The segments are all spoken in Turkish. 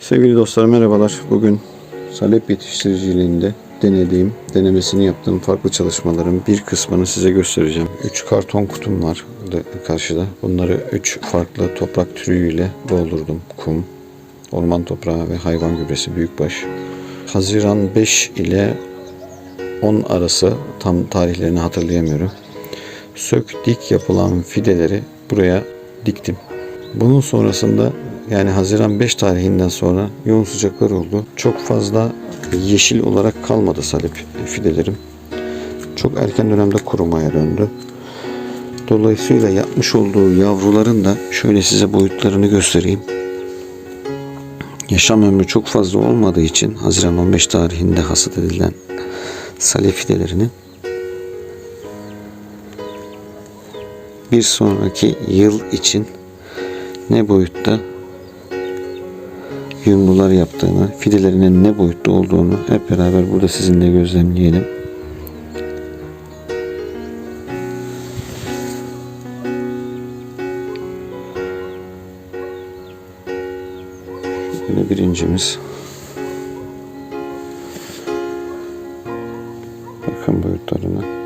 Sevgili dostlar merhabalar. Bugün salep yetiştiriciliğinde denediğim, denemesini yaptığım farklı çalışmaların bir kısmını size göstereceğim. 3 karton kutum var karşıda. Bunları 3 farklı toprak türüyle doldurdum. Kum, orman toprağı ve hayvan gübresi büyükbaş. Haziran 5 ile 10 arası tam tarihlerini hatırlayamıyorum. Sök dik yapılan fideleri buraya diktim. Bunun sonrasında yani Haziran 5 tarihinden sonra yoğun sıcaklar oldu. Çok fazla yeşil olarak kalmadı salep fidelerim. Çok erken dönemde kurumaya döndü. Dolayısıyla yapmış olduğu yavruların da şöyle size boyutlarını göstereyim. Yaşam ömrü çok fazla olmadığı için Haziran 15 tarihinde hasat edilen salep fidelerinin bir sonraki yıl için ne boyutta yumrular yaptığını, fidelerinin ne boyutta olduğunu hep beraber burada sizinle gözlemleyelim. Böyle birincimiz. Bakın boyutlarına.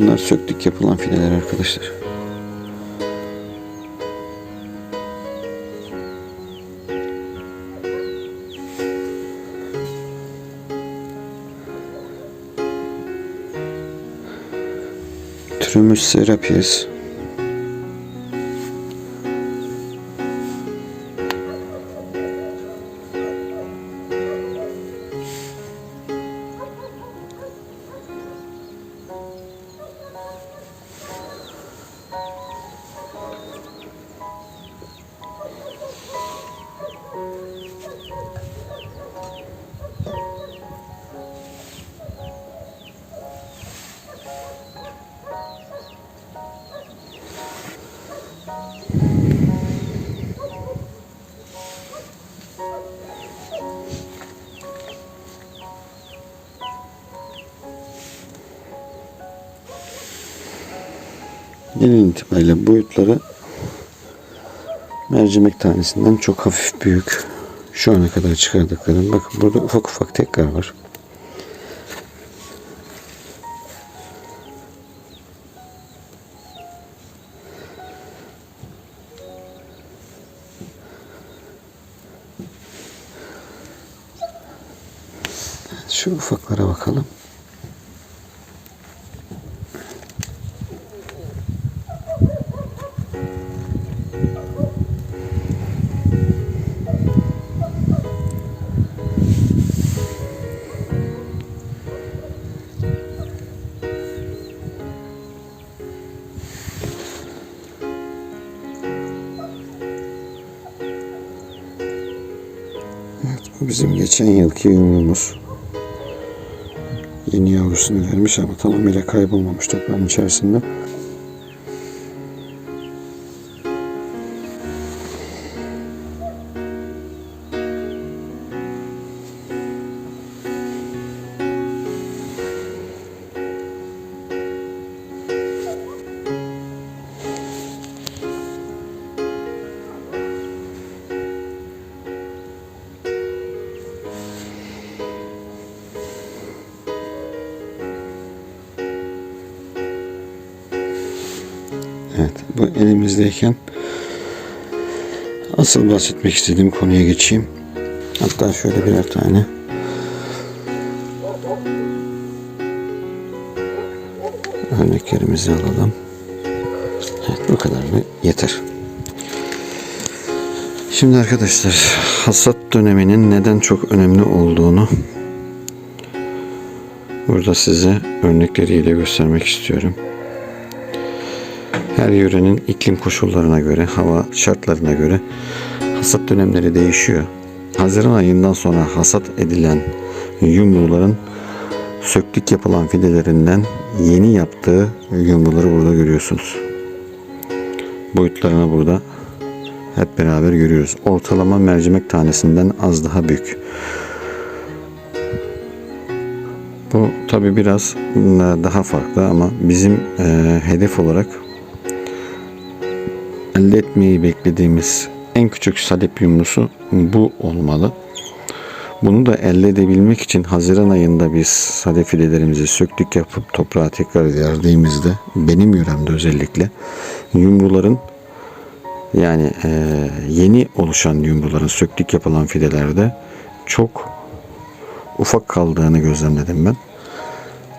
Bunlar söktük yapılan fideler arkadaşlar. Türümüz Serapis. Genel itibariyle boyutları mercimek tanesinden çok hafif büyük. Şu ana kadar çıkardıklarım. Bakın burada ufak ufak tekrar var. Şu ufaklara bakalım. Bizim geçen yılki yumruğumuz. Yeni yavrusunu vermiş ama tamamıyla kaybolmamış toprağın içerisinde. Bu elimizdeyken asıl bahsetmek istediğim konuya geçeyim. Hatta şöyle birer tane örneklerimizi alalım. Evet, bu kadar mı? Yeter. Şimdi arkadaşlar hasat döneminin neden çok önemli olduğunu burada size örnekleriyle göstermek istiyorum. Her yörenin iklim koşullarına göre, hava şartlarına göre hasat dönemleri değişiyor. Haziran ayından sonra hasat edilen yumruların söktük yapılan fidelerinden yeni yaptığı yumruları burada görüyorsunuz. Boyutlarına burada hep beraber görüyoruz. Ortalama mercimek tanesinden az daha büyük. Bu tabi biraz e, daha farklı ama bizim e, hedef olarak elde etmeyi beklediğimiz en küçük salep yumrusu bu olmalı. Bunu da elde edebilmek için Haziran ayında biz salep fidelerimizi söktük yapıp toprağa tekrar verdiğimizde benim yöremde özellikle yumruların yani e, yeni oluşan yumruların söktük yapılan fidelerde çok ufak kaldığını gözlemledim ben.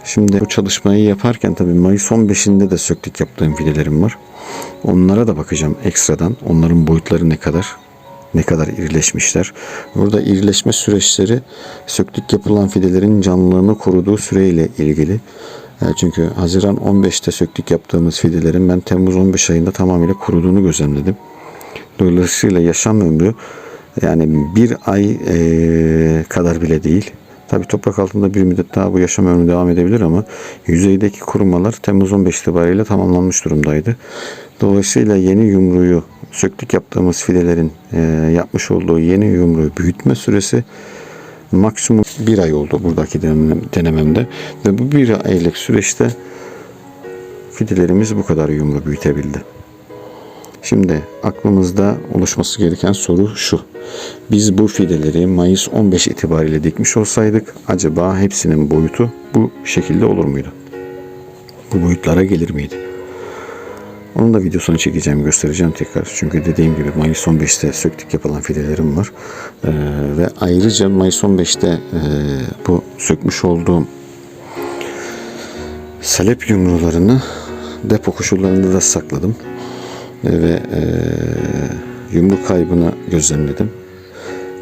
Şimdi bu çalışmayı yaparken tabii Mayıs 15'inde de söktük yaptığım fidelerim var. Onlara da bakacağım ekstradan. Onların boyutları ne kadar? Ne kadar irileşmişler? Burada irileşme süreçleri söktük yapılan fidelerin canlılığını koruduğu süreyle ilgili. E, Çünkü Haziran 15'te söktük yaptığımız fidelerin ben Temmuz 15 ayında tamamıyla kuruduğunu gözlemledim. Dolayısıyla yaşam ömrü yani bir ay e, kadar bile değil. Tabi toprak altında bir müddet daha bu yaşam ömrü devam edebilir ama yüzeydeki kurumalar Temmuz 15 itibariyle tamamlanmış durumdaydı. Dolayısıyla yeni yumruyu söktük yaptığımız fidelerin e, yapmış olduğu yeni yumruyu büyütme süresi maksimum bir ay oldu buradaki denem- denememde. Ve bu bir aylık süreçte fidelerimiz bu kadar yumru büyütebildi. Şimdi aklımızda oluşması gereken soru şu. Biz bu fideleri Mayıs 15 itibariyle dikmiş olsaydık acaba hepsinin boyutu bu şekilde olur muydu? Bu boyutlara gelir miydi? Onun da videosunu çekeceğim, göstereceğim tekrar. Çünkü dediğim gibi Mayıs 15'te söktük yapılan fidelerim var. Ee, ve ayrıca Mayıs 15'te e, bu sökmüş olduğum salep yumrularını depo koşullarında da sakladım ve e, yumru kaybını gözlemledim.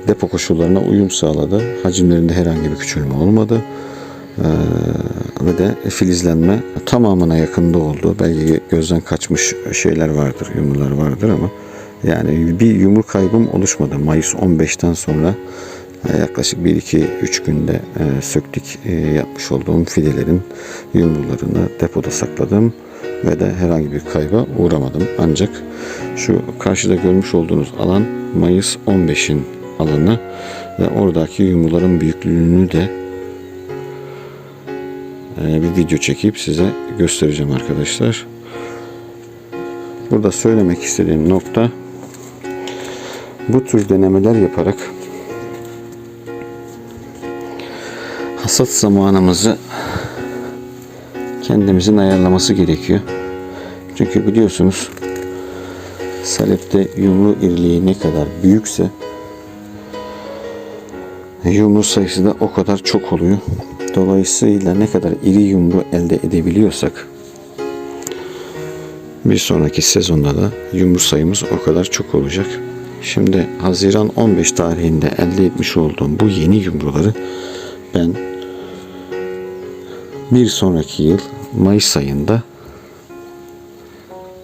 Depo koşullarına uyum sağladı. Hacimlerinde herhangi bir küçülme olmadı. E, ve de filizlenme tamamına yakında oldu. Belki gözden kaçmış şeyler vardır, yumrular vardır ama yani bir yumru kaybım oluşmadı. Mayıs 15'ten sonra e, yaklaşık 1-2-3 günde e, söktük e, yapmış olduğum fidelerin yumrularını depoda sakladım ve de herhangi bir kayba uğramadım. Ancak şu karşıda görmüş olduğunuz alan Mayıs 15'in alanı ve oradaki yumruların büyüklüğünü de e, bir video çekip size göstereceğim arkadaşlar. Burada söylemek istediğim nokta bu tür denemeler yaparak hasat zamanımızı kendimizin ayarlaması gerekiyor. Çünkü biliyorsunuz salepte yumru iriliği ne kadar büyükse yumru sayısı da o kadar çok oluyor. Dolayısıyla ne kadar iri yumru elde edebiliyorsak bir sonraki sezonda da yumru sayımız o kadar çok olacak. Şimdi Haziran 15 tarihinde elde etmiş olduğum bu yeni yumruları ben bir sonraki yıl Mayıs ayında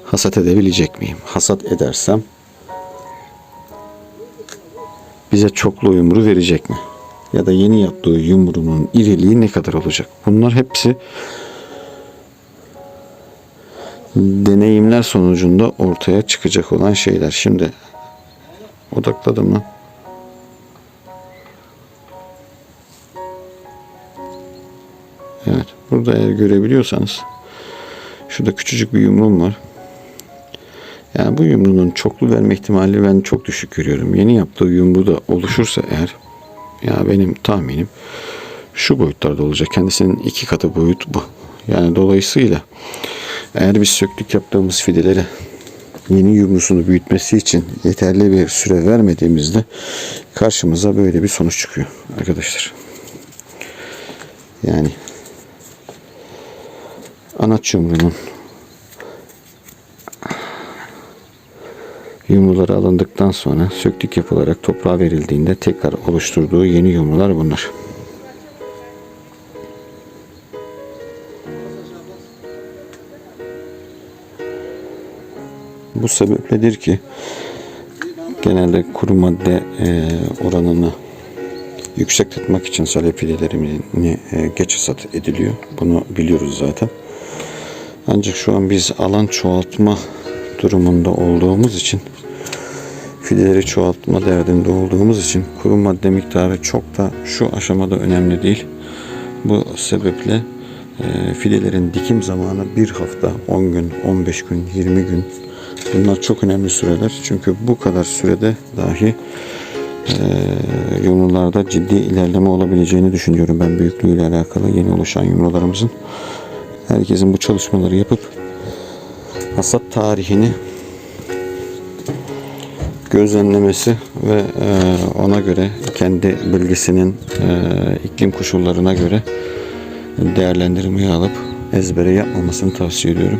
hasat edebilecek miyim? Hasat edersem bize çoklu yumru verecek mi? Ya da yeni yaptığı yumrunun iriliği ne kadar olacak? Bunlar hepsi deneyimler sonucunda ortaya çıkacak olan şeyler. Şimdi odakladım mı? Burada eğer görebiliyorsanız şurada küçücük bir yumruğum var. Yani bu yumruğun çoklu verme ihtimali ben çok düşük görüyorum. Yeni yaptığı yumru da oluşursa eğer ya benim tahminim şu boyutlarda olacak. Kendisinin iki katı boyut bu. Yani dolayısıyla eğer biz söktük yaptığımız fideleri yeni yumrusunu büyütmesi için yeterli bir süre vermediğimizde karşımıza böyle bir sonuç çıkıyor arkadaşlar. Yani anaç yumruğunun yumruları alındıktan sonra söktük yapılarak toprağa verildiğinde tekrar oluşturduğu yeni yumrular bunlar. Bu sebepledir ki genelde kuru madde e, oranını yüksek tutmak için salep e, geç hasat ediliyor. Bunu biliyoruz zaten. Ancak şu an biz alan çoğaltma durumunda olduğumuz için fideleri çoğaltma derdinde olduğumuz için kuru madde miktarı çok da şu aşamada önemli değil. Bu sebeple e, fidelerin dikim zamanı bir hafta, 10 gün, 15 gün, 20 gün. Bunlar çok önemli süreler. Çünkü bu kadar sürede dahi e, yumrularda ciddi ilerleme olabileceğini düşünüyorum ben büyüklüğüyle alakalı yeni oluşan yumrularımızın. Herkesin bu çalışmaları yapıp hasat tarihini gözlemlemesi ve e, ona göre kendi bölgesinin e, iklim koşullarına göre değerlendirmeyi alıp ezbere yapmamasını tavsiye ediyorum.